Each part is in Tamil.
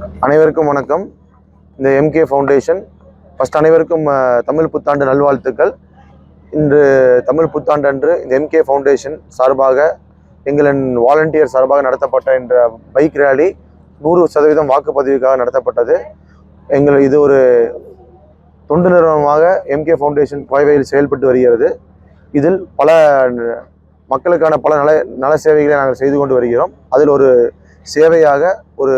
அனைவருக்கும் வணக்கம். இந்த எம்கே ஃபவுண்டேஷன் ஃபஸ்ட் அனைவருக்கும் தமிழ் புத்தாண்டு நல்வாழ்த்துக்கள். இன்று தமிழ் புத்தாண்டு அன்று இந்த எம்கே ஃபவுண்டேஷன் சார்பாக எங்களின் வாலண்டியர் சார்பாக நடத்தப்பட்ட இந்த பைக் ரேலி நூறு சதவீதம் வாக்குப்பதிவுக்காக நடத்தப்பட்டது. எங்கள் இது ஒரு தொண்டு நிறுவனமாக எம்கே ஃபவுண்டேஷன் கோவையில் செயல்பட்டு வருகிறது. இதில் பல மக்களுக்கான பல நல நல சேவைகளை நாங்கள் செய்து கொண்டு வருகிறோம். அதில் ஒரு சேவையாக ஒரு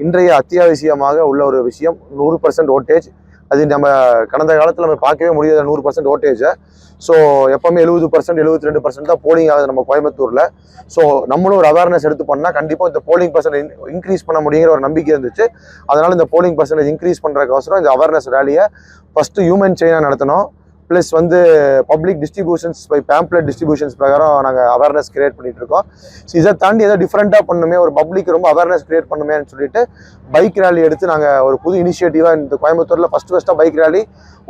இன்றைய அத்தியாவசியமாக உள்ள ஒரு விஷயம் நூறு பர்சன்ட் ஓட்டேஜ் அது நம்ம கடந்த காலத்தில் நம்ம பார்க்கவே முடியாத நூறு பர்சன்ட் ஓட்டேஜை ஸோ எப்போவுமே எழுபது பர்சன்ட் எழுபத்தி ரெண்டு பர்சன்ட் தான் போலிங் ஆகுது நம்ம கோயம்புத்தூரில். ஸோ நம்மளும் ஒரு அவேர்னஸ் எடுத்து பண்ணால் கண்டிப்பாக இந்த போலிங் பர்சன்ட் இன்க்ரீஸ் பண்ண முடியுங்கிற ஒரு நம்பிக்கை இருந்துச்சு. அதனால் இந்த போலிங் பர்சன்டேஜ் இன்க்ரீஸ் பண்ணுறதுக்கோசரம் இந்த அவேர்னஸ் ரேலியை ஃபஸ்ட்டு ஹியூமன் செயினாக நடத்தினோம் ப்ளஸ் வந்து public distributions by pamphlet distributions பிரகாரம் நாங்கள் அவேர்னஸ் கிரியேட் பண்ணிட்டு இருக்கோம். ஸோ இதை தாண்டி ஏதோ டிஃப்ரெண்ட்டாக பண்ணுமே ஒரு பப்ளிக் ரொம்ப அவேர்னஸ் கிரியேட் பண்ணுமேன்னு சொல்லிட்டு பைக் ரேலி எடுத்து நாங்கள் ஒரு புது இனிஷியேட்டிவாக இந்த கோயம்புத்தூரில் ஃபஸ்ட்டு ஃபஸ்ட்டாக பைக் ரேலி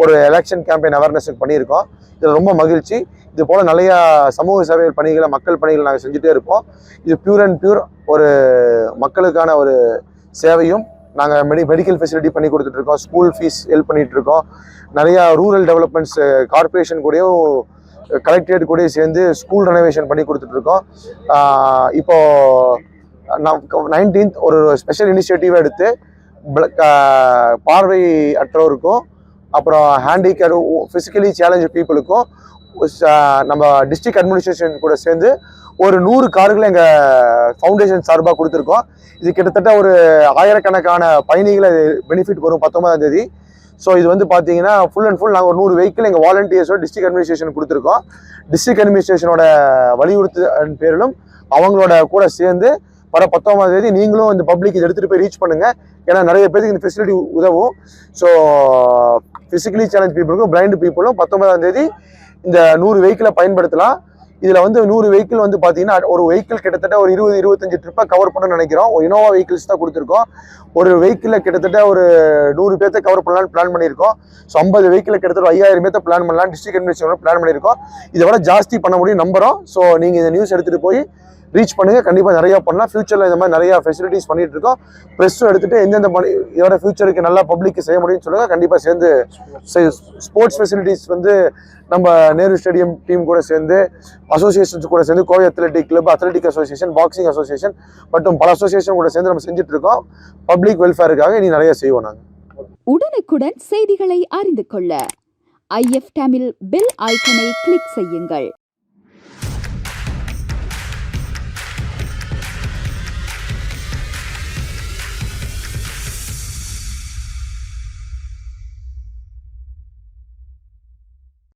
ஒரு எலெக்ஷன் கேம்பெயின் அவேர்னஸுக்கு பண்ணியிருக்கோம். இதில் ரொம்ப மகிழ்ச்சி. இது போல் நிறையா சமூக சேவை பணிகளை மக்கள் பணிகளை நாங்கள் செஞ்சுட்டே இருப்போம். இது பியூர் அண்ட் பியூர் ஒரு மக்களுக்கான ஒரு சேவையும் நாங்கள் மெடி மெடிக்கல் ஃபெசிலிட்டி பண்ணி கொடுத்துட்ருக்கோம். ஸ்கூல் ஃபீஸ் ஹெல்ப் பண்ணிகிட்ருக்கோம் இருக்கோம் நிறையா ரூரல் டெவலப்மெண்ட்ஸ் கார்ப்பரேஷன் கூடயும் கலெக்டரேட் கூடயும் சேர்ந்து ஸ்கூல் ரெனோவேஷன் பண்ணி கொடுத்துட்ருக்கோம். இப்போது இப்போ நைன்டீன்த் ஒரு ஸ்பெஷல் இனிஷியேட்டிவ் எடுத்து பார்வை அற்றோருக்கும் அப்புறம் ஹேண்டிகேப் ஃபிசிக்கலி சேலஞ்சு பீப்புளுக்கும் நம்ம டிஸ்ட்ரிக்ட் அட்மினிஸ்ட்ரேஷன் கூட சேர்ந்து ஒரு நூறு கார்களை எங்கள் ஃபவுண்டேஷன் சார்பாக கொடுத்துருக்கோம். இது கிட்டத்தட்ட ஒரு ஆயிரக்கணக்கான பயணிகளை பெனிஃபிட் வரும் பத்தொன்பதாம் தேதி. ஸோ இது வந்து பார்த்தீங்கன்னா ஃபுல் அண்ட் ஃபுல் நாங்கள் ஒரு நூறு வெஹிக்கிள் எங்கள் வாலண்டியர்ஸோட டிஸ்ட்ரிக்ட் அட்மினிஸ்ட்ரேஷன் கொடுத்துருக்கோம். டிஸ்ட்ரிக்ட் அட்மினிஸ்ட்ரேஷனோட வலியுறுத்து பேரிலும் அவங்களோட கூட சேர்ந்து வர பத்தொன்பதாம் தேதி நீங்களும் இந்த பப்ளிக் இதை எடுத்துகிட்டு போய் ரீச் பண்ணுங்கள் ஏன்னா நிறைய பேருக்கு இந்த ஃபெசிலிட்டி உதவும். ஸோ ஃபிசிக்கலி சேலஞ்ச் பீப்புளுக்கும் பிளைண்ட் பீப்புளும் பத்தொன்பதாம் தேதி இந்த நூறு வெஹிக்கிளை பயன்படுத்தலாம். இதில் வந்து நூறு வெஹிக்கிள் வந்து பார்த்தீங்கன்னா ஒரு வெஹிக்கிள் கிட்டத்தட்ட ஒரு இருபது இருபத்தஞ்சு ட்ரிப்பை கவர் பண்ணணும்னு நினைக்கிறோம். ஒரு இனோவா வெஹிக்கிள்ஸ் தான் கொடுத்துருக்கோம். ஒரு வெஹிக்கிளில் கிட்டத்தட்ட ஒரு நூறு பேர்த்த கவர் பண்ணலாம்னு பிளான் பண்ணியிருக்கோம். ஸோ ஐம்பது வெஹிக்கிள் கிட்டத்தட்ட ஐயாயிரம் பேர்த்த பிளான் பண்ணலாம் டிஸ்ட்ரிக்ட் அட்மினிஸ்ட்ரேஷன் பிளான் பண்ணியிருக்கோம். இதை விட ஜாஸ்தி பண்ண முடியும் நம்புறோம். ஸோ நீங்கள் இந்த நியூஸ் எடுத்துகிட்டு போய் ரீச் பண்ணுங்கள் கண்டிப்பாக நிறையா பண்ணலாம். ஃபியூச்சரில் இந்த மாதிரி நிறையா ஃபெசிலிட்டிஸ் பண்ணிகிட்டு இருக்கோம் ப்ரெஸ்ஸும் எடுத்துகிட்டு எந்தெந்த பணி இதோட ஃபியூச்சருக்கு நல்லா பப்ளிக்கு செய்ய முடியும்னு சொல்லுங்கள் கண்டிப்பாக சேர்ந்து ஸ்போர்ட்ஸ் ஃபெசிலிட்டிஸ் வந்து நம்ம நேரு ஸ்டேடியம் டீம் கூட சேர்ந்து அசோசியேஷன்ஸ் கூட சேர்ந்து Kovai athletic club athletic association boxing association மற்றும் பல அசோசியேஷன் கூட சேர்ந்து நம்ம செஞ்சுட்டு இருக்கோம் பப்ளிக் வெல்ஃபேருக்காக இனி நிறைய செய்வோம் நாங்கள் உடனுக்குடன் செய்திகளை அறிந்து கொள்ள. ஐஎஃப் தமிழ் பெல் ஐக்கனை கிளிக் செய்யுங்கள்.